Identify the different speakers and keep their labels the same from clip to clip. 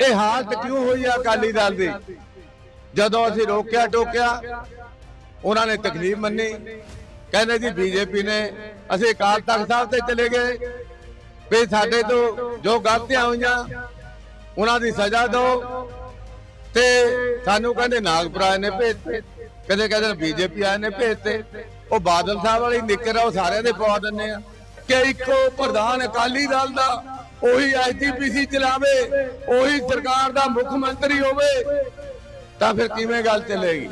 Speaker 1: ਇਹ ਹਾਲਤ ਕਿਉਂ ਹੋਈ ਆ ਅਕਾਲੀ ਦਲ ਦੀ? ਜਦੋਂ ਅਸੀਂ ਰੋਕਿਆ, ਟੋਕਿਆ, ਉਹਨਾਂ ਨੇ ਤਕਲੀਫ ਮੰਨੀ। ਕਹਿੰਦੇ ਜੀ, ਬੀਜੇਪੀ ਨੇ, ਅਸੀਂ ਅਕਾਲ ਤਖਤ ਸਾਹਿਬ ਤੇ ਚਲੇ ਗਏ। ਵੀ ਸਾਡੇ ਤੋਂ ਜੋ ਗਲਤੀਆਂ ਹੋਈਆਂ, ਉਹਨਾਂ ਦੀ ਸਜ਼ਾ ਦਿਓ। ਤੇ ਸਾਨੂੰ ਕਹਿੰਦੇ, ਨਾਗਪੁਰਾ ਨੇ ਭੇਜਤੇ ਕਦੇ ਕਹਿੰਦੇ ਬੀਜੇਪੀ ਆਏ ਨੇ ਭੇਜਤੇ ਉਹ ਬਾਦਲ ਸਾਹਿਬ ਵਾਲੀ ਨਿੱਕਰ ਆ, ਉਹ ਸਾਰਿਆਂ ਦੇ ਪਵਾ ਦਿੰਦੇ ਆ। ਕਿ ਇੱਕੋ ਪ੍ਰਧਾਨ ਅਕਾਲੀ ਦਲ ਦਾ ਉਹੀ ਐਸਜੀਪੀਸੀ ਚਲਾਵੇ, ਉਹੀ ਸਰਕਾਰ ਦਾ ਮੁੱਖ ਮੰਤਰੀ ਹੋਵੇ, ਤਾਂ ਫਿਰ ਕਿਵੇਂ ਗੱਲ ਚੱਲੇਗੀ?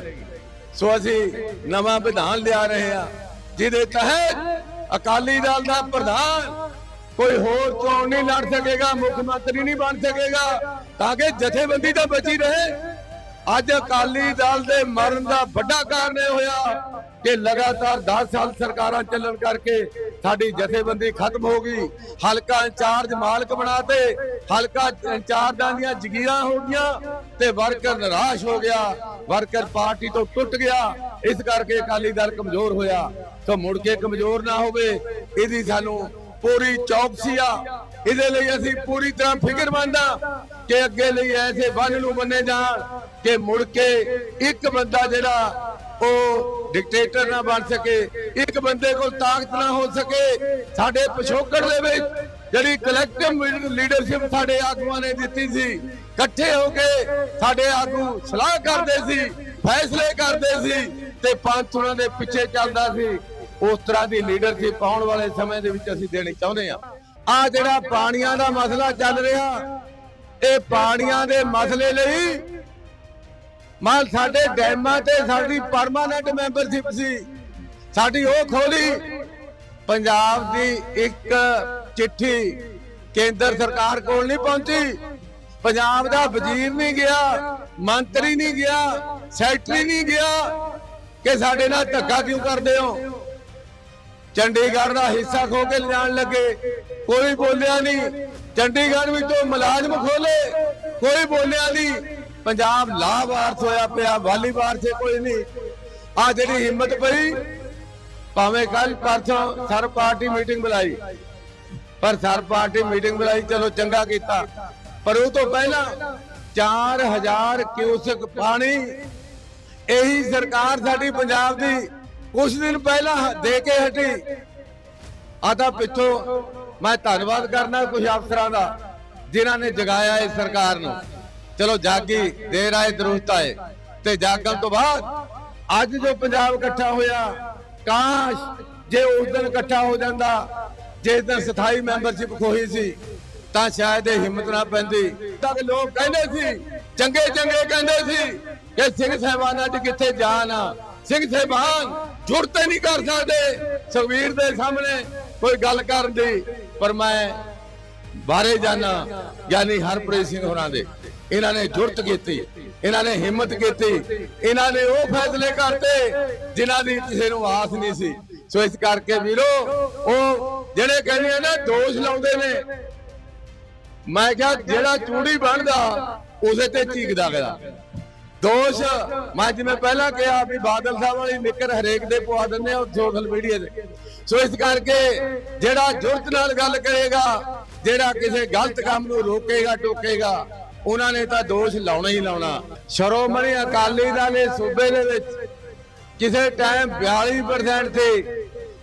Speaker 1: ਸੋ ਅਸੀਂ ਨਵਾਂ ਵਿਧਾਨ ਲਿਆ ਰਹੇ ਆ ਜਿਹਦੇ ਤਹਿਤ ਅਕਾਲੀ ਦਲ ਦਾ ਪ੍ਰਧਾਨ ਕੋਈ ਹੋਰ ਚੋਣ ਨਹੀਂ ਲੜ ਸਕੇਗਾ, ਮੁੱਖ ਮੰਤਰੀ ਨਹੀਂ ਬਣ ਸਕੇਗਾ, ਤਾਂ ਕਿ ਜਥੇਬੰਦੀ ਤਾਂ ਬਚੀ ਰਹੇ। ਅੱਜ ਅਕਾਲੀ ਦਲ ਦੇ ਮਰਨ ਦਾ ਵੱਡਾ ਕਾਰਨ ਇਹ ਹੋਇਆ ਕਿ ਲਗਾਤਾਰ 10 ਸਾਲ ਸਰਕਾਰਾਂ ਚੱਲਣ ਕਰਕੇ ਸਾਡੀ ਜਥੇਬੰਦੀ ਖਤਮ ਹੋ ਗਈ। ਹਲਕਾ ਇੰਚਾਰਜ ਮਾਲਕ ਬਣਾਤੇ ਹਲਕਾ ਇੰਚਾਰਜਾਂ ਦੀਆਂ ਜ਼ਗੀਰਾਂ ਹੋ ਗਈਆਂ ਤੇ ਵਰਕਰ ਨਿਰਾਸ਼ ਹੋ ਗਿਆ। ਵਰਕਰ ਪਾਰਟੀ ਤੋਂ ਟੁੱਟ ਗਿਆ। ਇਸ ਕਰਕੇ ਅਕਾਲੀ ਦਲ ਕਮਜ਼ੋਰ ਹੋਇਆ। ਸੋ ਮੁੜ ਕੇ ਕਮਜ਼ੋਰ ਨਾ ਹੋਵੇ, ਇਹਦੀ ਸਾਨੂੰ ਪੂਰੀ ਚੌਕਸੀ ਆ। ਇਹਦੇ ਲਈ ਅਸੀਂ ਪੂਰੀ ਤਰ੍ਹਾਂ ਫਿਕਰਮੰਦ ਆ ਕਿ ਅੱਗੇ ਲਈ ਐਸੇ ਬੰਨ ਨੂੰ ਬੰਨੇ ਜਾਣ ਕਿ ਮੁੜ ਕੇ ਇੱਕ ਬੰਦਾ ਜਿਹੜਾ ਉਹ ਡਿਕਟੇਟਰ ਨਾ ਬਣ ਸਕੇ, ਇੱਕ ਬੰਦੇ ਕੋਲ ਤਾਕਤ ਨਾ ਹੋ ਸਕੇ, ਸਾਡੇ ਪਿਛੋਕੜ ਦੇ ਵਿੱਚ ਜਿਹੜੀ ਕਲੈਕਟਿਵ ਲੀਡਰਸ਼ਿਪ ਸਾਡੇ ਆਗੂਆਂ ਨੇ ਦਿੱਤੀ ਸੀ, ਇਕੱਠੇ ਹੋ ਕੇ ਸਾਡੇ ਆਗੂ ਸਲਾਹ ਕਰਦੇ ਸੀ, ਫੈਸਲੇ ਕਰਦੇ ਸੀ ਤੇ ਪੰਥ ਉਹਨਾਂ ਦੇ ਪਿੱਛੇ ਚੱਲਦਾ ਸੀ। ਉਸ ਤਰ੍ਹਾਂ ਦੀ ਲੀਡਰਸ਼ਿਪ ਆਉਣ ਵਾਲੇ ਸਮੇਂ ਦੇ ਵਿੱਚ ਅਸੀਂ ਦੇਣੀ ਚਾਹੁੰਦੇ ਆ ਆ ਜਿਹੜਾ ਪਾਣੀਆਂ ਦਾ ਮਸਲਾ ਚੱਲ ਰਿਹਾ, ਇਹ ਪਾਣੀਆਂ ਦੇ ਮਸਲੇ ਲਈ ਮਾਲ ਸਾਡੇ ਡੈਮਾਂ ਤੇ ਸਾਡੀ ਪਰਮਾਨੈਂਟ ਮੈਂਬਰਸ਼ਿਪ ਸੀ। ਸਾਡੀ ਉਹ ਖੋਲੀ। ਪੰਜਾਬ ਦੀ ਇੱਕ ਚਿੱਠੀ ਕੇਂਦਰ ਸਰਕਾਰ ਕੋਲ ਨਹੀਂ ਪਹੁੰਚੀ। ਪੰਜਾਬ ਦਾ ਵਜ਼ੀਰ ਨਹੀਂ ਗਿਆ ਮੰਤਰੀ ਨਹੀਂ ਗਿਆ ਸੈਕਟਰੀ ਨਹੀਂ ਗਿਆ ਕਿ ਸਾਡੇ ਨਾਲ ਧੱਕਾ ਕਿਉਂ ਕਰਦੇ ਹੋ? ਚੰਡੀਗੜ੍ਹ ਦਾ ਹਿੱਸਾ ਖੋ ਕੇ ਲਿਜਾਣ ਲੱਗੇ। ਕੋਈ ਬੋਲਿਆ ਨਹੀਂ। ਚੰਡੀਗੜ੍ਹ ਵਿੱਚੋਂ ਮੁਲਾਜ਼ਮ ਖੋਲੇ। ਕੋਈ ਬੋਲਿਆ ਨਹੀਂ। ਪੰਜਾਬ ਲਾਵਾਰਸ ਹੋਇਆ ਪਿਆ ਵਾਲੀਵਾਰ ਸੇ ਕੋਈ ਨਹੀਂ। ਆ ਜਿਹੜੀ ਹਿੰਮਤ ਪਈ, ਭਾਵੇਂ ਕੱਲ ਪਰਸੋਂ ਸਰ ਪਾਰਟੀ ਮੀਟਿੰਗ ਬੁਲਾਈ। ਪਰ ਸਰ ਪਾਰਟੀ ਮੀਟਿੰਗ ਬੁਲਾਈ, ਚਲੋ ਚੰਗਾ ਕੀਤਾ। ਪਰ ਉਹ ਤੋਂ ਪਹਿਲਾਂ 4000 ਕਿਊਸਕ ਪਾਣੀ ਇਹੀ ਸਰਕਾਰ ਸਾਡੀ ਪੰਜਾਬ ਦੀ ਕੁਝ ਦਿਨ ਪਹਿਲਾਂ ਦੇ ਕੇ ਹਟੀ। ਆ ਤਾਂ ਪਿੱਛੋਂ ਮੈਂ ਧੰਨਵਾਦ ਕਰਨਾ ਕੁਝ ਅਫਸਰਾਂ ਦਾ, ਜਿਨ੍ਹਾਂ ਨੇ ਜਗਾਇਆ ਇਸ ਸਰਕਾਰ ਨੂੰ। ਚਲੋ ਜਾਗੀ, ਦੇਰ ਆਏ, ਦਰੁਸਤ ਆਏ। ਤੇ ਜਾਗਣ ਤੋਂ ਬਾਅਦ ਅੱਜ ਜੋ ਪੰਜਾਬ ਇਕੱਠਾ ਹੋਇਆ, ਕਾਸ਼ ਜੇ ਉਸ ਦਿਨ ਇਕੱਠਾ ਹੋ ਜਾਂਦਾ, ਜਿਸ ਦਿਨ ਸਥਾਈ ਮੈਂਬਰਸ਼ਿਪ ਖੋਈ ਸੀ, ਤਾਂ ਸ਼ਾਇਦ ਇਹ ਹਿੰਮਤ ਨਾ ਪੈਂਦੀ। ਤੱਕ ਲੋਕ ਕਹਿੰਦੇ ਸੀ, ਚੰਗੇ ਚੰਗੇ ਕਹਿੰਦੇ ਸੀ ਕਿ ਸਿੰਘ ਸਾਹਿਬਾਨਾਂ 'ਚ ਕਿੱਥੇ ਜਾਣ ਆ। ਸਿੰਘ ਸਾਹਿਬਾਨ ਜੁਰਤੇ ਨਹੀਂ ਕਰ ਸਕਦੇ। ਸੁਖਵੀਰ ਦੇ ਸਾਹਮਣੇ ਕੋਈ ਗੱਲ ਕਰਨ ਦੀ, ਪਰ ਮੈਂ ਬਾਰੇ ਜਾਣਾ ਯਾਨੀ ਹਰਪ੍ਰੀਤ ਸਿੰਘ ਹੋਰਾਂ ਦੇ। ਇਹਨਾਂ ਨੇ ਜੁਰਤ ਕੀਤੀ, ਇਹਨਾਂ ਨੇ ਹਿੰਮਤ ਕੀਤੀ, ਇਹਨਾਂ ਨੇ ਉਹ ਫੈਸਲੇ ਕਰਤੇ ਜਿਨ੍ਹਾਂ ਦੀ ਕਿਸੇ ਨੂੰ ਆਸ ਨਹੀਂ ਸੀ। ਸੋ ਇਸ ਕਰਕੇ ਵੀਰੋ, ਉਹ ਜਿਹੜੇ ਕਹਿੰਦੇ ਆ ਨਾ, ਦੋਸ਼ ਲਾਉਂਦੇ ਨੇ। ਮੈਂ ਕਿਹਾ, ਜਿਹੜਾ ਚੂੜੀ ਬਣਦਾ, ਉਸੇ ਤੇ ਚੀਕਦਾ ਗਿਆ। ਦੋਸ਼, ਮੈਂ ਜਿਵੇਂ ਪਹਿਲਾਂ ਕਿਹਾ ਵੀ ਬਾਦਲ ਸਾਹਿਬ ਵਾਲੀ ਨਿਕਰ ਹਰੇਕ ਦੇ ਪਵਾ ਦਿੰਦੇ ਆ ਸੋਸ਼ਲ ਮੀਡੀਆ ਤੇ। ਸੋ ਇਸ ਕਰਕੇ ਜਿਹੜਾ ਜੁਰਤ ਨਾਲ ਗੱਲ ਕਰੇਗਾ, ਜਿਹੜਾ ਕਿਸੇ ਗਲਤ ਕੰਮ ਨੂੰ ਰੋਕੇਗਾ, ਟੋਕੇਗਾ ਉਹਨਾਂ ਨੇ ਤਾਂ ਦੋਸ਼ ਲਾਉਣਾ ਹੀ ਲਾਉਣਾ। ਸ਼ਰੋਮਣੀ ਅਕਾਲੀ ਦਲ ਨੇ ਸੂਬੇ ਦੇ ਵਿੱਚ ਕਿਸੇ ਟਾਈਮ 42% ਤੇ,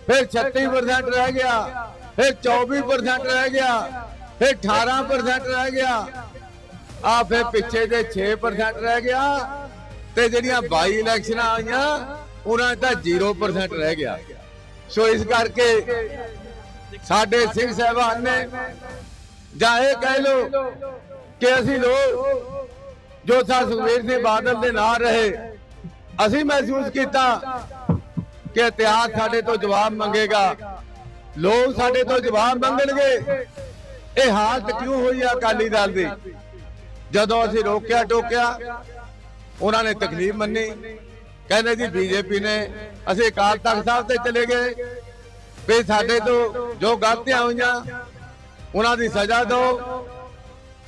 Speaker 1: ਫਿਰ 36% ਰਹਿ ਗਿਆ, ਫਿਰ 24% ਰਹਿ ਗਿਆ, ਫਿਰ 18% ਰਹਿ ਗਿਆ, ਆ ਫਿਰ ਪਿੱਛੇ ਦੇ 6% ਰਹਿ ਗਿਆ ਤੇ ਜਿਹੜੀਆਂ ਬਾਈ ਇਲੈਕਸ਼ਨਾਂ ਆਈਆਂ, ਉਹਨਾਂ 'ਚ ਤਾਂ 0% ਰਹਿ ਗਿਆ। ਸੋ ਇਸ ਕਰਕੇ ਸਾਡੇ ਸਿੰਘ ਸਾਹਿਬਾਨ ਨੇ ਜਾਂ ਇਹ ਕਹਿ ਲੋ ਕਿ ਅਸੀਂ ਲੋਕ ਜੋ ਸਰ ਸੁਖਵੀਰ ਸਿੰਘ ਬਾਦਲ ਦੇ ਨਾਲ ਰਹੇ, ਅਸੀਂ ਮਹਿਸੂਸ ਕੀਤਾ ਕਿ ਇਤਿਹਾਸ ਸਾਡੇ ਤੋਂ ਜਵਾਬ ਮੰਗੇਗਾ। ਲੋਕ ਸਾਡੇ ਤੋਂ ਜਵਾਬ ਮੰਗਣਗੇ। ਇਹ ਹਾਲਤ ਕਿਉਂ ਹੋਈ ਆ ਅਕਾਲੀ ਦਲ ਦੀ? ਜਦੋਂ ਅਸੀਂ ਰੋਕਿਆ ਟੋਕਿਆ, ਉਹਨਾਂ ਨੇ ਤਕਲੀਫ ਮੰਨੀ। ਕਹਿੰਦੇ ਜੀ, ਬੀਜੇਪੀ ਨੇ, ਅਸੀਂ ਅਕਾਲ ਤਖਤ ਸਾਹਿਬ ਤੇ ਚਲੇ ਗਏ। ਵੀ ਸਾਡੇ ਤੋਂ ਜੋ ਗਲਤੀਆਂ ਹੋਈਆਂ, ਉਹਨਾਂ ਦੀ ਸਜ਼ਾ ਦਿਓ।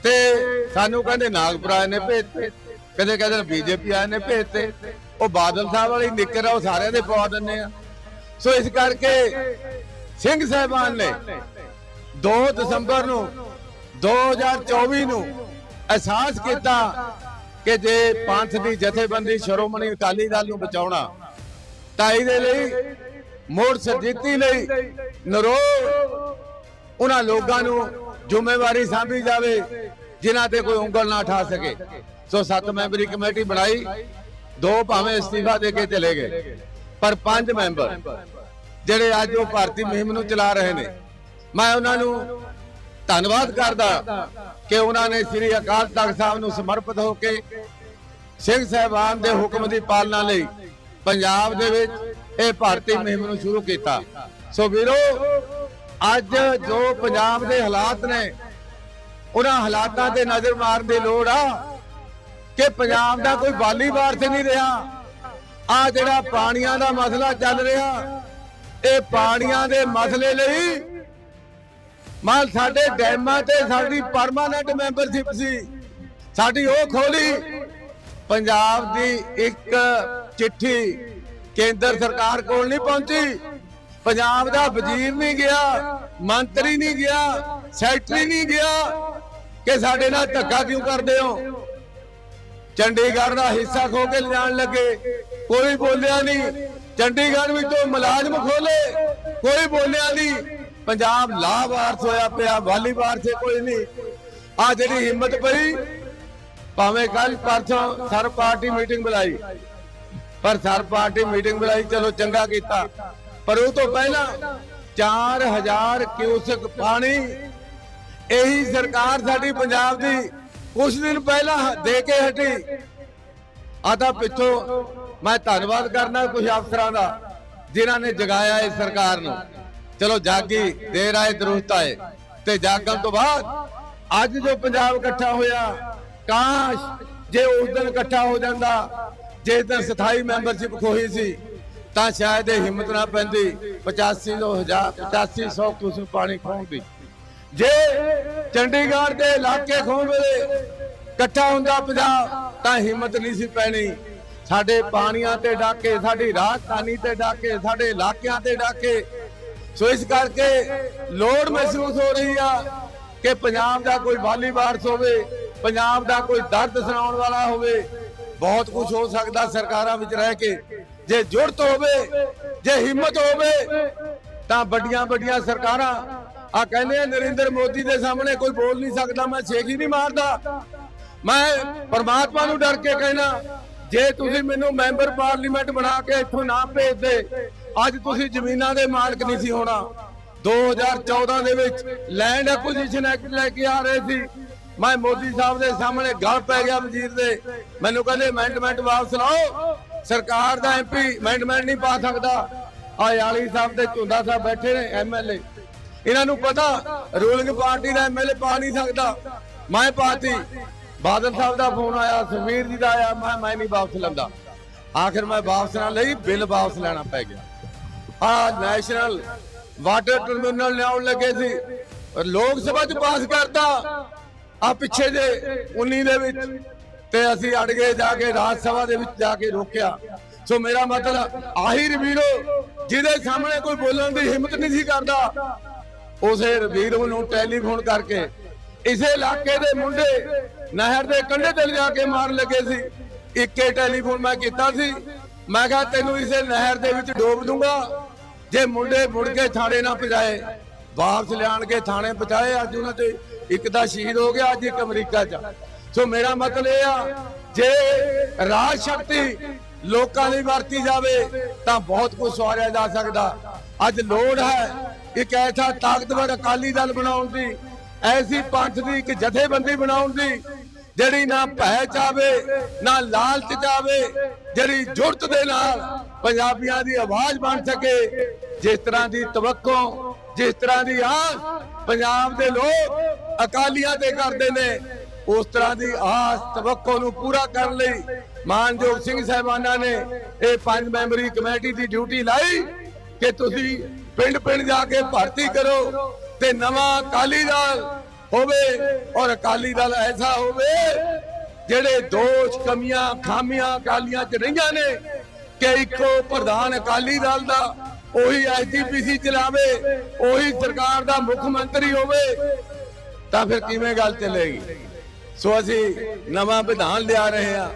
Speaker 1: ਤੇ ਸਾਨੂੰ ਕਹਿੰਦੇ ਨਾਗਪੁਰਾ ਨੇ ਭੇਜਤੇ। ਕਦੇ ਕਹਿੰਦੇ ਬੀਜੇਪੀ ਆਏ ਨੇ ਭੇਜਤੇ। ਉਹ ਬਾਦਲ ਸਾਹਿਬ ਵਾਲੀ ਨਿੱਕਰ ਆ, ਉਹ ਸਾਰਿਆਂ ਦੇ ਪਵਾ ਦਿੰਦੇ ਆ। ਸੋ ਇਸ ਕਰਕੇ ਸਿੰਘ ਸਾਹਿਬਾਨ ਨੇ 2 ਦਸੰਬਰ ਨੂੰ 2024 ਨੂੰ ਅਹਿਸਾਸ ਕੀਤਾ ਕਿ ਜੇ ਪੰਥ ਦੀ ਜਥੇਬੰਦੀ ਸ਼੍ਰੋਮਣੀ ਅਕਾਲੀ ਦਲ ਨੂੰ ਬਚਾਉਣਾ, ਤਾਂ ਇਹਦੇ ਲਈ ਮੋੜ ਸਰਜੀਤੀ ਲਈ ਨਰੋ ਉਹਨਾਂ ਲੋਕਾਂ ਨੂੰ ਜ਼ਿੰਮੇਵਾਰੀ ਸਾਂਭੀ ਜਾਵੇ, ਜਿਨ੍ਹਾਂ ਤੇ ਕੋਈ ਉਂਗਲ ਨਾ ਠਾ ਸਕੇ। ਸੋ ਸੱਤ ਮੈਂਬਰੀ ਕਮੇਟੀ ਬਣਾਈ, ਦੋ ਭਾਵੇਂ ਅਸਤੀਫਾ ਦੇ ਕੇ ਚਲੇ ਗਏ, ਪਰ ਪੰਜ ਮੈਂਬਰ, ਜਿਹੜੇ ਅੱਜ ਉਹ ਭਾਰਤੀ ਮੁਹਿੰਮ ਨੂੰ ਚਲਾ ਰਹੇ ਨੇ, ਮੈਂ ਉਹਨਾਂ ਨੂੰ ਧੰਨਵਾਦ ਕਰਦਾ ਕਿ ਉਹਨਾਂ ਨੇ ਸ੍ਰੀ ਅਕਾਲ ਤਖਤ ਸਾਹਿਬ ਨੂੰ ਸਮਰਪਿਤ ਹੋ ਕੇ ਸਿੰਘ ਸਾਹਿਬਾਨ ਦੇ ਹੁਕਮ ਦੀ ਪਾਲਣਾ ਲਈ ਪੰਜਾਬ ਦੇ ਵਿੱਚ ਇਹ ਭਾਰਤੀ ਮੁਹਿੰਮ ਨੂੰ ਸ਼ੁਰੂ ਕੀਤਾ। ਸੋ ਵੀਰੋ ਅੱਜ ਜੋ ਪੰਜਾਬ ਦੇ ਹਾਲਾਤ ਨੇ, ਉਹਨਾਂ ਹਾਲਾਤਾਂ ਤੇ ਨਜ਼ਰ ਮਾਰਨ ਦੀ ਲੋੜ ਆ ਕਿ ਪੰਜਾਬ ਦਾ ਕੋਈ ਬਾਲੀ ਵਾਰਸ ਨਹੀਂ ਰਿਹਾ। ਆ ਜਿਹੜਾ ਪਾਣੀਆਂ ਦਾ ਮਸਲਾ ਚੱਲ ਰਿਹਾ, ਇਹ ਪਾਣੀਆਂ ਦੇ ਮਸਲੇ ਲਈ ਮਾਲ ਸਾਡੇ ਡੈਮਾਂ ਤੇ ਸਾਡੀ ਪਰਮਾਨੈਂਟ ਮੈਂਬਰਸ਼ਿਪ ਸੀ, ਸਾਡੀ ਉਹ ਖੋਲੀ। ਪੰਜਾਬ ਦੀ ਇੱਕ ਚਿੱਠੀ ਕੇਂਦਰ ਸਰਕਾਰ ਕੋਲ ਨਹੀਂ ਪਹੁੰਚੀ। ਪੰਜਾਬ ਦਾ ਵਜ਼ੀਰ ਨਹੀਂ ਗਿਆ, ਮੰਤਰੀ ਨਹੀਂ ਗਿਆ, ਸੈਕਟਰੀ ਨਹੀਂ ਗਿਆ, ਕਿ ਸਾਡੇ ਨਾਲ ਧੱਕਾ ਕਿਉਂ ਕਰਦੇ ਹੋ? ਚੰਡੀਗੜ੍ਹ ਦਾ ਹਿੱਸਾ ਖੋ ਕੇ ਲਿਜਾਣ ਲੱਗੇ, ਕੋਈ ਬੋਲਿਆ ਨਹੀਂ। ਚੰਡੀਗੜ੍ਹ ਵਿੱਚੋਂ ਮੁਲਾਜ਼ਮ ਖੋਲੇ, ਕੋਈ ਬੋਲਿਆ ਨਹੀਂ। ਪੰਜਾਬ ਲਾਵਾਰਸ ਹੋਇਆ ਪਿਆ ਵਾਲੀਵਾਰ ਸੇ ਕੋਈ ਨਹੀਂ। ਆ ਜਿਹੜੀ ਹਿੰਮਤ ਪਈ, ਭਾਵੇਂ ਕੱਲ ਪਰਸੋਂ ਸਰ ਪਾਰਟੀ ਮੀਟਿੰਗ ਬੁਲਾਈ, ਪਰ ਸਰ ਪਾਰਟੀ ਮੀਟਿੰਗ ਬੁਲਾਈ, ਚਲੋ ਚੰਗਾ ਕੀਤਾ। ਪਰ ਉਹ ਤੋਂ ਪਹਿਲਾਂ 4000 ਕਿਊਸਕ ਪਾਣੀ ਇਹੀ ਸਰਕਾਰ ਸਾਡੀ ਪੰਜਾਬ ਦੀ ਕੁਝ ਦਿਨ ਪਹਿਲਾਂ ਦੇ ਕੇ ਹਟੀ। ਆ ਪਿੱਛੋਂ ਮੈਂ ਧੰਨਵਾਦ ਕਰਨਾ ਕੁਝ ਅਫਸਰਾਂ ਦਾ ਜਿਨ੍ਹਾਂ ਨੇ ਜਗਾਇਆ ਇਸ ਸਰਕਾਰ ਨੂੰ। ਚਲੋ ਜਾਗੀ, ਦੇਰ ਆਏ, ਦਰੁਸਤ ਆਏ। ਤੇ ਜਾਗਣ ਤੋਂ ਬਾਅਦ ਅੱਜ ਜੋ ਪੰਜਾਬ ਇਕੱਠਾ ਹੋਇਆ, ਕਾਸ਼ ਜੇ ਉਸ ਦਿਨ ਇਕੱਠਾ ਹੋ ਜਾਂਦਾ, ਜਿਸ ਦਿਨ ਸਥਾਈ ਮੈਂਬਰਸ਼ਿਪ ਖੋਹੀ ਸੀ ਤਾਂ ਸ਼ਾਇਦ ਇਹ ਹਿੰਮਤ ਨਾ ਪੈਂਦੀ। 85 ਤੋਂ 1000 8500 ਕਿਊਸਕ ਪਾਣੀ ਖੋਣ ਦੀ। ਜੇ ਚੰਡੀਗੜ੍ਹ ਦੇ ਇਲਾਕੇ ਖੋਣ ਵੇਲੇ ਇਕੱਠਾ ਹੁੰਦਾ ਪੰਜਾਬ ਤਾਂ ਹਿੰਮਤ ਨਹੀਂ ਸੀ ਪੈਣੀ। ਸਾਡੇ ਪਾਣੀਆਂ ਤੇ ਡਾਕੇ, ਸਾਡੀ ਰਾਜਧਾਨੀ ਤੇ ਡਾਕੇ, ਸਾਡੇ ਇਲਾਕਿਆਂ ਤੇ ਡਾਕੇ। ਸੋ ਇਸ ਕਰਕੇ ਲੋੜ ਮਹਿਸੂਸ ਹੋ ਰਹੀ ਆ ਕਿ ਪੰਜਾਬ ਦਾ ਕੋਈ ਵਾਲੀ ਵਾਰਸ ਹੋਵੇ, ਪੰਜਾਬ ਦਾ ਕੋਈ ਦਰਦ ਸੁਣਾਉਣ ਵਾਲਾ ਹੋਵੇ। ਬਹੁਤ ਕੁਝ ਹੋ ਸਕਦਾ ਸਰਕਾਰਾਂ ਵਿੱਚ ਰਹਿ ਕੇ। ਜੇ ਜੁਰਤ ਹੋਵੇ, ਜੇ ਹਿੰਮਤ ਹੋਵੇ, ਤਾਂ ਵੱਡੀਆਂ ਵੱਡੀਆਂ ਸਰਕਾਰਾਂ ਆ ਕਹਿੰਦੇ ਆ, ਨਰਿੰਦਰ ਮੋਦੀ ਦੇ ਸਾਹਮਣੇ ਕੋਈ ਬੋਲ ਨਹੀਂ ਸਕਦਾ, ਮੈਂ ਛੇਕ ਹੀ ਨਹੀਂ ਮਾਰਦਾ। ਮੈਂ ਪਰਮਾਤਮਾ ਨੂੰ ਡਰ ਕੇ ਕਹਿਣਾ, ਜੇ ਤੁਸੀਂ ਮੈਨੂੰ ਮੈਂਬਰ ਪਾਰਲੀਮੈਂਟ ਬਣਾ ਕੇ ਇੱਥੋਂ ਨਾ ਭੇਜਦੇ ਅੱਜ ਤੁਸੀਂ ਜ਼ਮੀਨਾਂ ਦੇ ਮਾਲਕ ਨਹੀਂ ਸੀ ਹੋਣਾ। 2014 ਦੇ ਵਿੱਚ ਲੈਂਡ ਐਕੁਜੀਸ਼ਨ ਐਕਟ ਲੈ ਕੇ ਆ ਰਹੇ ਸੀ। ਮੈਂ ਮੋਦੀ ਸਾਹਿਬ ਦੇ ਸਾਹਮਣੇ ਗਲ ਪੈ ਗਿਆ ਵਜ਼ੀਰ ਦੇ। ਮੈਨੂੰ ਕਹਿੰਦੇ ਅਮੈਂਡਮੈਂਟ ਵਾਪਸ ਲਾਓ। ਸਰਕਾਰ ਦਾ ਐਮਪੀ ਅਮੈਂਡਮੈਂਟ ਨਹੀਂ ਪਾ ਸਕਦਾ। ਆ ਯਾਲੀ ਸਾਹਿਬ ਤੇ ਝੁੰਦਾ ਸਾਹਿਬ ਬੈਠੇ ਨੇ ਐਮਐਲਏ ਇਹਨਾਂ ਨੂੰ ਪਤਾ ਰੂਲਿੰਗ ਪਾਰਟੀ ਦਾ ਐਮਐਲਏ ਪਾ ਨਹੀਂ ਸਕਦਾ। ਮੈਂ ਪਾਤੀ ਬਾਦਲ ਸਾਹਿਬ ਦਾ ਫੋਨ ਆਇਆ ਸੁਮੀਰ ਜੀ ਦਾ ਆਇਆ, ਮੈਂ ਮੈਂ ਨਹੀਂ ਵਾਪਸ ਲੈਂਦਾ। ਆਖਿਰ ਮੈਂ ਵਾਪਸ ਨਾ ਲਈ, ਬਿੱਲ ਵਾਪਸ ਲੈਣਾ ਪੈ ਗਿਆ। ਆ ਨੈਸ਼ਨਲ ਵਾਟਰ ਟਰਮੀਨਲ ਲਿਆਉਣ ਲੱਗੇ ਸੀ। ਲੋਕ ਸਭਾ ਚ ਪਾਸ ਕਰਤਾ। ਆ ਪਿੱਛੇ ਜੇ 19 ਦੇ ਵਿੱਚ। ਤੇ ਅਸੀਂ ਅੜ ਗਏ ਜਾ ਕੇ ਰਾਜ ਸਭਾ ਦੇ ਵਿੱਚ ਜਾ ਕੇ ਰੋਕਿਆ। ਸੋ ਮੇਰਾ ਮਤਲਬ ਆਹੀ ਰਵੀਰੋ ਜਿਹਦੇ ਸਾਹਮਣੇ ਕੋਈ ਬੋਲਣ ਦੀ ਹਿੰਮਤ ਨਹੀਂ ਸੀ ਕਰਦਾ, ਉਸੇ ਰਵੀਰ ਨੂੰ ਟੈਲੀਫੋਨ ਕਰਕੇ ਇਸੇ ਇਲਾਕੇ ਦੇ ਮੁੰਡੇ ਨਹਿਰ ਦੇ ਕੰਢੇ ਤੇ ਲਿਜਾ ਕੇ ਮਾਰਨ ਲੱਗੇ ਸੀ। ਇੱਕੇ ਟੈਲੀਫੋਨ ਮੈਂ ਕੀਤਾ ਸੀ। ਮੈਂ ਕਿਹਾ, ਤੈਨੂੰ ਇਸੇ ਨਹਿਰ ਦੇ ਵਿੱਚ ਡੋਬ ਦੂੰਗਾ। ਜੇ ਮੁੰਡੇ ਮੁੜ ਕੇ ਥਾਣੇ ਨਾ ਪਜਾਏ ਵਾਪਸ ਲਿਆਣ ਕੇ ਥਾਣੇ ਪਹੁੰਚਾਏ ਅੱਜ ਉਹਨਾਂ ਤੇ, ਇੱਕ ਦਾ ਸ਼ਹੀਦ ਹੋ ਗਿਆ, ਅੱਜ ਇੱਕ ਅਮਰੀਕਾ 'ਚ। ਸੋ ਮੇਰਾ ਮਤਲਬ ਇਹ ਆ, ਜੇ ਰਾਜ ਸ਼ਕਤੀ ਲੋਕਾਂ ਲਈ ਵਰਤੀ ਜਾਵੇ, ਤਾਂ ਬਹੁਤ ਕੁਝ ਸਵਾਰਿਆ ਜਾ ਸਕਦਾ। ਅੱਜ ਲੋੜ ਹੈ ਇੱਕ ਐਸਾ ਤਾਕਤਵਰ ਅਕਾਲੀ ਦਲ ਬਣਾਉਣ ਦੀ, ਐਸੀ ਪੰਥ ਦੀ ਇੱਕ ਜਥੇਬੰਦੀ ਬਣਾਉਣ ਦੀ, ਜਿਹੜੀ ਨਾ ਭੈ ਚਾਵੇ, ਨਾ ਲਾਲਚ ਚਾਵੇ, ਜਿਹੜੀ ਜੁਰਤ ਦੇ ਨਾਲ ਪੰਜਾਬੀਆਂ ਦੀ ਆਵਾਜ਼ ਬਣ ਸਕੇ। ਜਿਸ ਤਰ੍ਹਾਂ ਦੀ ਤਵੱਕੋ, ਜਿਸ ਤਰ੍ਹਾਂ ਦੀ ਆਸ, ਪੰਜਾਬ ਦੇ ਲੋਕ ਅਕਾਲੀਆਂ ਤੇ ਕਰਦੇ ਨੇ। ਉਸ ਤਰ੍ਹਾਂ ਦੀ ਆਸ ਤਵੱਕੋ ਨੂੰ ਪੂਰਾ ਕਰਨ ਲਈ ਮਾਨਯੋਗ ਸਿੰਘ ਸਾਹਿਬਾਨਾਂ ਨੇ ਇਹ ਪੰਜ ਮੈਂਬਰੀ ਕਮੇਟੀ ਦੀ ਡਿਊਟੀ ਲਾਈ ਕਿ ਤੁਸੀਂ ਪਿੰਡ ਪਿੰਡ ਜਾ ਕੇ ਭਰਤੀ ਕਰੋ ਤੇ ਨਵਾਂ ਅਕਾਲੀ ਦਲ ਹੋਵੇ ਔਰ ਅਕਾਲੀ ਦਲ ਐਸਾ ਹੋਵੇ ਜਿਹੜੇ ਦੋਸ਼, ਕਮੀਆਂ, ਖਾਮੀਆਂ ਅਕਾਲੀਆਂ ਚ ਰਹੀਆਂ ਨੇ ਕਿ ਇੱਕੋ ਪ੍ਰਧਾਨ ਅਕਾਲੀ ਦਲ ਦਾ ਉਹੀ ਐਸਜੀਪੀਸੀ ਚਲਾਵੇ, ਉਹੀ ਸਰਕਾਰ ਦਾ ਮੁੱਖ ਮੰਤਰੀ ਹੋਵੇ, ਤਾਂ ਫਿਰ ਕਿਵੇਂ ਗੱਲ ਚੱਲੇਗੀ? ਸੋ ਅਸੀਂ ਨਵਾਂ ਵਿਧਾਨ ਲਿਆ ਰਹੇ ਹਾਂ,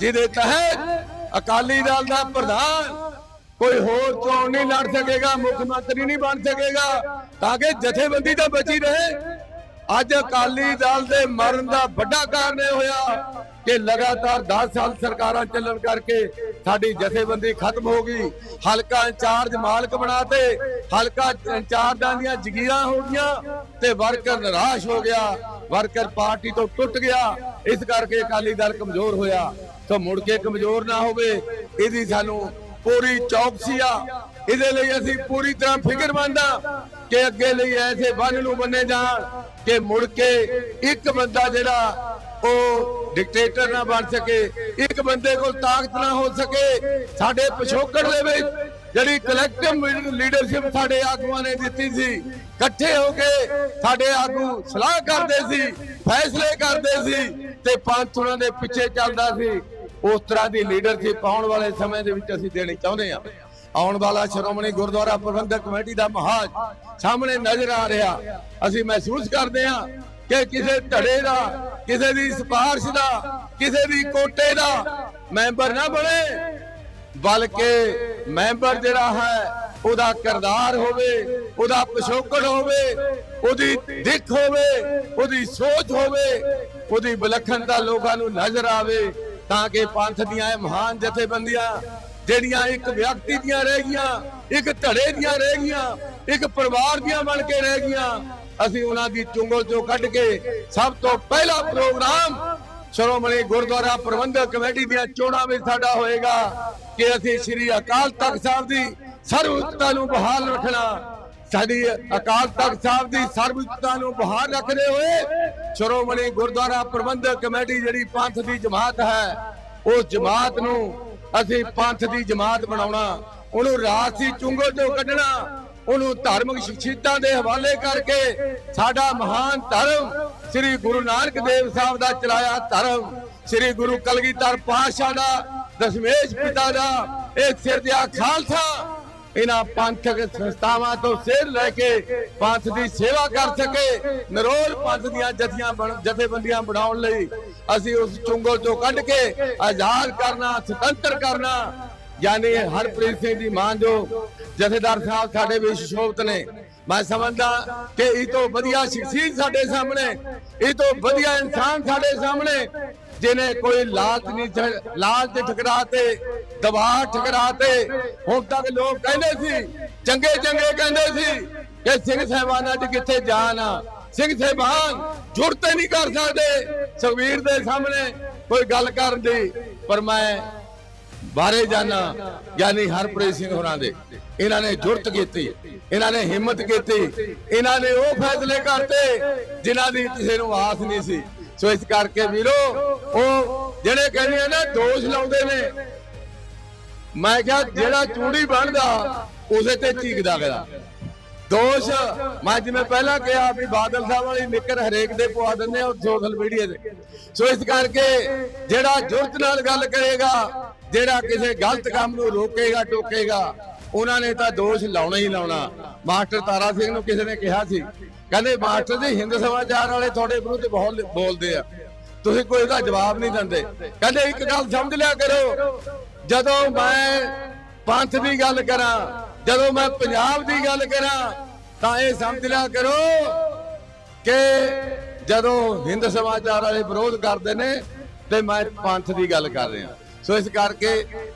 Speaker 1: ਜਿਹਦੇ ਤਹਿਤ ਅਕਾਲੀ ਦਲ ਦਾ ਪ੍ਰਧਾਨ ਕੋਈ ਹੋਰ ਚੋਣ ਨਹੀਂ ਲੜ ਸਕੇਗਾ, ਮੁੱਖ ਮੰਤਰੀ ਨਹੀਂ ਬਣ ਸਕੇਗਾ, ਤਾਂ ਕਿ ਜਥੇਬੰਦੀ ਤਾਂ ਬਚੀ ਰਹੇ। ਅੱਜ ਅਕਾਲੀ ਦਲ ਦੇ ਮਰਨ ਦਾ ਵੱਡਾ ਕਾਰਨ ਇਹ ਹੋਇਆ ਕਿ ਲਗਾਤਾਰ 10 ਸਾਲ ਸਰਕਾਰਾਂ ਚੱਲਣ ਕਰਕੇ ਸਾਡੀ ਜਥੇਬੰਦੀ ਖਤਮ ਹੋ ਗਈ। ਹਲਕਾ ਇੰਚਾਰਜ ਮਾਲਕ ਬਣਾਤੇ ਹਲਕਾ ਇੰਚਾਰਜਾਂ ਦੀਆਂ ਜ਼ਗੀਰਾਂ ਹੋ ਗਈਆਂ ਤੇ ਵਰਕਰ ਨਿਰਾਸ਼ ਹੋ ਗਿਆ। ਵਰਕਰ ਪਾਰਟੀ ਤੋਂ ਟੁੱਟ ਗਿਆ। ਇਸ ਕਰਕੇ ਅਕਾਲੀ ਦਲ ਕਮਜ਼ੋਰ ਹੋਇਆ। ਸੋ ਮੁੜ ਕੇ ਕਮਜ਼ੋਰ ਨਾ ਹੋਵੇ, ਇਹਦੀ ਸਾਨੂੰ ਪੂਰੀ ਚੌਕਸੀ ਆ। ਇਹਦੇ ਲਈ ਅਸੀਂ ਪੂਰੀ ਤਰ੍ਹਾਂ ਫਿਕਰਮੰਦ ਆ ਕਿ ਅੱਗੇ ਲਈ ਐਸੇ ਬੰਨ ਨੂੰ ਬੰਨੇ ਜਾਣ ਕਿ ਮੁੜ ਕੇ ਇੱਕ ਬੰਦਾ ਜਿਹੜਾ ਉਹ ਡਿਕਟੇਟਰ ਨਾ ਬਣ ਸਕੇ, ਇੱਕ ਬੰਦੇ ਕੋਲ ਤਾਕਤ ਨਾ ਹੋ ਸਕੇ, ਸਾਡੇ ਪਿਛੋਕੜ ਦੇ ਵਿੱਚ ਜਿਹੜੀ ਕਲੈਕਟਿਵ ਲੀਡਰਸ਼ਿਪ ਸਾਡੇ ਆਗੂਆਂ ਨੇ ਦਿੱਤੀ ਸੀ, ਇਕੱਠੇ ਹੋ ਕੇ ਸਾਡੇ ਆਗੂ ਸਲਾਹ ਕਰਦੇ ਸੀ, ਫੈਸਲੇ ਕਰਦੇ ਸੀ ਤੇ ਪੰਥ ਉਹਨਾਂ ਦੇ ਪਿੱਛੇ ਚੱਲਦਾ ਸੀ। ਉਸ ਤਰ੍ਹਾਂ ਦੀ ਲੀਡਰਸ਼ਿਪ ਆਉਣ ਵਾਲੇ ਸਮੇਂ ਦੇ ਵਿੱਚ ਅਸੀਂ ਦੇਣੀ ਚਾਹੁੰਦੇ ਹਾਂ। ਆਉਣ ਵਾਲਾ ਸ਼੍ਰੋਮਣੀ ਗੁਰਦੁਆਰਾ ਪ੍ਰਬੰਧਕ ਕਮੇਟੀ ਦਾ ਮਹਾਜ ਸਾਹਮਣੇ ਨਜ਼ਰ ਆ ਰਿਹਾ। ਅਸੀਂ ਮਹਿਸੂਸ ਕਰਦੇ ਹਾਂ ਕਿ ਕਿਸੇ ਧੜੇ ਦਾ ਕਿਸੇ ਦੀ ਸਿਫਾਰਿਸ਼ ਦਾ, ਕਿਸੇ ਦੀ ਕੋਟੇ ਦਾ ਮੈਂਬਰ ਨਾ ਬਣੇ। ਬਲਕਿ ਮੈਂਬਰ ਜਿਹੜਾ ਹੈ, ਉਹਦਾ ਕਿਰਦਾਰ ਹੋਵੇ, ਉਹਦਾ ਪਿਛੋਕੜ ਹੋਵੇ, ਉਹਦੀ ਦਿੱਖ ਹੋਵੇ, ਉਹਦੀ ਸੋਚ ਹੋਵੇ, ਉਹਦੀ ਵਿਲੱਖਣਤਾ ਲੋਕਾਂ ਨੂੰ ਨਜ਼ਰ ਆਵੇ, ਤਾਂ ਕਿ ਪੰਥ ਦੀਆਂ ਇਹ ਮਹਾਨ ਜਥੇਬੰਦੀਆਂ, ਜਿਹੜੀਆਂ ਇੱਕ ਵਿਅਕਤੀ ਦੀਆਂ ਰਹਿ ਗਈਆਂ, ਇੱਕ ਧੜੇ ਦੀਆਂ ਰਹਿ ਗਈਆਂ, ਇੱਕ ਪਰਿਵਾਰ ਦੀਆਂ ਬਣ ਕੇ ਰਹਿ ਗਈਆਂ ਅਸੀਂ ਉਹਨਾਂ ਦੀ ਚੁੰਗਲ ਚੋਂ ਕੱਢ ਕੇ ਸਭ ਤੋਂ ਪਹਿਲਾ ਪ੍ਰੋਗਰਾਮ ਸ਼੍ਰੋਮਣੀ ਗੁਰਦੁਆਰਾ ਪ੍ਰਬੰਧਕ ਕਮੇਟੀ ਦੀਆਂ ਚੋਣਾਂ ਵਿੱਚ ਸਾਡਾ ਹੋਏਗਾ ਕਿ ਅਸੀਂ ਸ੍ਰੀ ਅਕਾਲ ਤਖਤ ਸਾਹਿਬ ਦੀ ਸਰਵਉੱਚਤਾ ਨੂੰ ਬਹਾਲ ਰੱਖਣਾ, ਸਾਡੀ ਅਕਾਲ ਤਖਤ ਸਾਹਿਬ ਦੀ ਸਰਵਉੱਚਤਾ ਨੂੰ ਬਹਾਲ ਰੱਖਦੇ ਹੋਏ ਸ਼੍ਰੋਮਣੀ ਗੁਰਦੁਆਰਾ ਪ੍ਰਬੰਧਕ ਕਮੇਟੀ ਜਿਹੜੀ ਪੰਥ ਦੀ ਜਮਾਤ ਹੈ, ਉਸ ਜਮਾਤ ਨੂੰ ਅਸੀਂ ਪੰਥ ਦੀ ਜਮਾਤ ਬਣਾਉਣਾ, ਉਹਨੂੰ ਰਾਜਸੀ ਚੁੰਗਲ ਤੋਂ ਕੱਢਣਾ ਉਹਨੂੰ ਧਾਰਮਿਕ ਸ਼ਖਸੀਅਤਾਂ ਦੇ ਹਵਾਲੇ ਕਰਕੇ ਸਾਡਾ ਮਹਾਨ ਧਰਮ ਸ੍ਰੀ ਗੁਰੂ ਨਾਨਕ ਦੇਵ ਸਾਹਿਬ ਦਾ ਚਲਾਇਆ ਧਰਮ, ਸ੍ਰੀ ਗੁਰੂ ਕਲਗੀਧਰ ਪਾਤਸ਼ਾਹ ਦਾ, ਦਸ਼ਮੇਸ਼ ਪਿਤਾ ਦਾ, ਇਹ ਸਿਰ ਖਾਲਸਾ। ਇਹਨਾਂ ਪੰਥਕ ਸੰਸਥਾਵਾਂ ਤੋਂ ਸਿਰ ਲੈ ਕੇ ਪੰਥ ਦੀ ਸੇਵਾ ਕਰ ਸਕੇ, ਨਰੋਲ ਪੰਥ ਦੀਆਂ ਜਥੀਆਂ ਜਥੇਬੰਦੀਆਂ ਬਣਾਉਣ ਲਈ ਅਸੀਂ ਉਸ ਚੁੰਗਲ ਤੋਂ ਕੱਢ ਕੇ ਆਜ਼ਾਦ ਕਰਨਾ, ਸੁਤੰਤਰ ਕਰਨਾ ਯਾਨੀ ਹਰਪ੍ਰੀਤ ਸਿੰਘ ਦੀ ਮਾਂ ਜੋ ਜਥੇਦਾਰ ਸਾਹਿਬ ਸਾਡੇ ਵਿੱਚ ਸ਼ੋਭਤ ਨੇ। ਮੈਂ ਸਮਝਦਾ ਕਿ ਇਹ ਤੋਂ ਵਧੀਆ ਸ਼ਖਸੀਅਤ ਸਾਡੇ ਸਾਹਮਣੇ, ਇਹ ਤੋਂ ਵਧੀਆ ਇਨਸਾਨ ਸਾਡੇ ਸਾਹਮਣੇ ਜਿਨੇ ਕੋਈ ਲਾਲਚ ਨਹੀਂ ਠ- ਲਾਲਚ ਠਕਰਾਤੇ ਦਬਾਅ ਠਕਰਾਤੇ ਹੁਣ ਤੱਕ ਲੋਕ ਕਹਿੰਦੇ ਸੀ, ਚੰਗੇ ਚੰਗੇ ਕਹਿੰਦੇ ਸੀ ਕਿ ਸਿੰਘ ਸਾਹਿਬਾਨਾਂ 'ਚ ਕਿੱਥੇ ਜਾਣ ਆ। ਸਿੰਘ ਸਾਹਿਬਾਨ ਜੁਰਤੇ ਨਹੀਂ ਕਰ ਸਕਦੇ। ਸੁਖਵੀਰ ਦੇ ਸਾਹਮਣੇ ਕੋਈ ਗੱਲ ਕਰਨ ਦੀ, ਪਰ ਮੈਂ ਬਾਰੇ ਜਾਣਾ ਯਾਨੀ ਹਰਪ੍ਰੀਤ ਸਿੰਘ ਹੋਰਾਂ ਦੇ। ਇਹਨਾਂ ਨੇ ਜੁਰਤ ਕੀਤੀ। ਇਹਨਾਂ ਨੇ ਹਿੰਮਤ ਕੀਤੀ। ਇਹਨਾਂ ਨੇ ਉਹ ਫੈਸਲੇ ਕਰਤੇ ਜਿਨ੍ਹਾਂ ਦੀ ਕਿਸੇ ਨੂੰ ਆਸ ਨਹੀਂ ਸੀ। ਸੋ ਇਸ ਕਰਕੇ ਵੀਰੋ, ਉਹ ਜਿਹੜੇ ਕਹਿੰਦੇ ਆ ਦੋਸ਼ ਲਾਉਂਦੇ ਨੇ। ਮੈਂ ਕਿਹਾ, ਜਿਹੜਾ ਚੂੜੀ ਬਣਦਾ, ਉਸੇ ਤੇ ਚੀਕਦਾ ਗਿਆ ਦੋਸ਼, ਮੈਂ ਜਿਵੇਂ ਪਹਿਲਾਂ ਕਿਹਾ ਵੀ ਬਾਦਲ ਸਾਹਿਬ ਵਾਲੀ ਨਿੱਕਰ ਹਰੇਕ ਦੇ ਪਵਾ ਦਿੰਦੇ ਆ ਸੋਸ਼ਲ ਮੀਡੀਆ ਤੇ ਸੋ ਇਸ ਕਰਕੇ ਜਿਹੜਾ ਜੁਰਤ ਨਾਲ ਗੱਲ ਕਰੇਗਾ ਜਿਹੜਾ ਕਿਸੇ ਗਲਤ ਕੰਮ ਨੂੰ ਰੋਕੇਗਾ, ਟੋਕੇਗਾ, ਉਹਨਾਂ ਨੇ ਤਾਂ ਦੋਸ਼ ਲਾਉਣਾ ਹੀ ਲਾਉਣਾ। ਮਾਸਟਰ ਤਾਰਾ ਸਿੰਘ ਨੂੰ ਕਿਸੇ ਨੇ ਕਿਹਾ ਸੀ, ਕਹਿੰਦੇ ਮਾਸਟਰ ਜੀ, ਹਿੰਦ ਸਮਾਚਾਰ ਵਾਲੇ ਤੁਹਾਡੇ ਵਿਰੁੱਧ ਬਹੁਤ ਬੋਲਦੇ ਆ। ਤੁਸੀਂ ਕੋਈ ਇਹਦਾ ਜਵਾਬ ਨਹੀਂ ਦਿੰਦੇ। ਕਹਿੰਦੇ ਇੱਕ ਗੱਲ ਸਮਝ ਲਿਆ ਕਰੋ, ਜਦੋਂ ਮੈਂ ਪੰਥ ਦੀ ਗੱਲ ਕਰਾਂ, ਜਦੋਂ ਮੈਂ ਪੰਜਾਬ ਦੀ ਗੱਲ ਕਰਾਂ, ਤਾਂ ਇਹ ਸਮਝ ਲਿਆ ਕਰੋ ਕਿ ਜਦੋਂ ਹਿੰਦ ਸਮਾਚਾਰ ਵਾਲੇ ਵਿਰੋਧ ਕਰਦੇ ਨੇ, ਤੇ ਮੈਂ ਪੰਥ ਦੀ ਗੱਲ ਕਰ ਰਿਹਾ। ਸੋ ਇਸ ਕਰਕੇ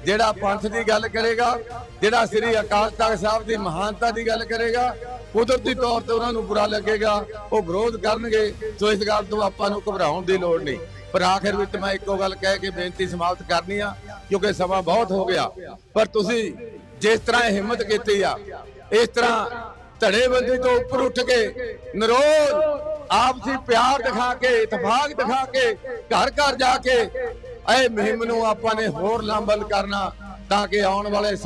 Speaker 1: ਜਿਹੜਾ ਪੰਥ ਦੀ ਗੱਲ ਕਰੇਗਾ, ਜਿਹੜਾ ਸ੍ਰੀ ਅਕਾਲ ਤਖਤ ਸਾਹਿਬ ਦੀ ਮਹਾਨਤਾ ਦੀ ਗੱਲ ਕਰੇਗਾ, ਕੁਦਰਤੀ ਤੌਰ ਤੇ ਉਹਨਾਂ ਨੂੰ ਬੁਰਾ ਲੱਗੇਗਾ, ਉਹ ਵਿਰੋਧ ਕਰਨਗੇ, ਸੋ ਇਸ ਗੱਲ ਤੋਂ ਆਪਾਂ ਨੂੰ ਘਬਰਾਉਣ ਦੀ ਲੋੜ ਨਹੀਂ। ਪਰ ਆਖਿਰ ਵਿੱਚ ਮੈਂ ਇੱਕੋ ਗੱਲ ਕਹਿ ਕੇ ਬੇਨਤੀ ਸਮਾਪਤ ਕਰਨੀ ਆ, ਕਿਉਂਕਿ ਸਮਾਂ ਬਹੁਤ ਹੋ ਗਿਆ। ਪਰ ਤੁਸੀਂ ਜਿਸ ਤਰ੍ਹਾਂ ਹਿੰਮਤ ਕੀਤੀ ਆ, ਇਸ ਤਰ੍ਹਾਂ ਧੜੇਬੰਦੀ ਤੋਂ ਉੱਪਰ ਉੱਠ ਕੇ ਨਰੋਲ ਆਪਸੀ ਪਿਆਰ ਦਿਖਾ ਕੇ ਇਤਫਾਕ ਦਿਖਾ ਕੇ ਘਰ ਘਰ ਜਾ ਕੇ ਇਹ ਮੁਹਿੰਮ ਨੂੰ ਆਪਾਂ ਨੇ ਹੋਰ ਲਾਂਬਲ ਕਰਨਾ ਤਾਂ ਕਿ ਆਉਣ ਵਾਲੇ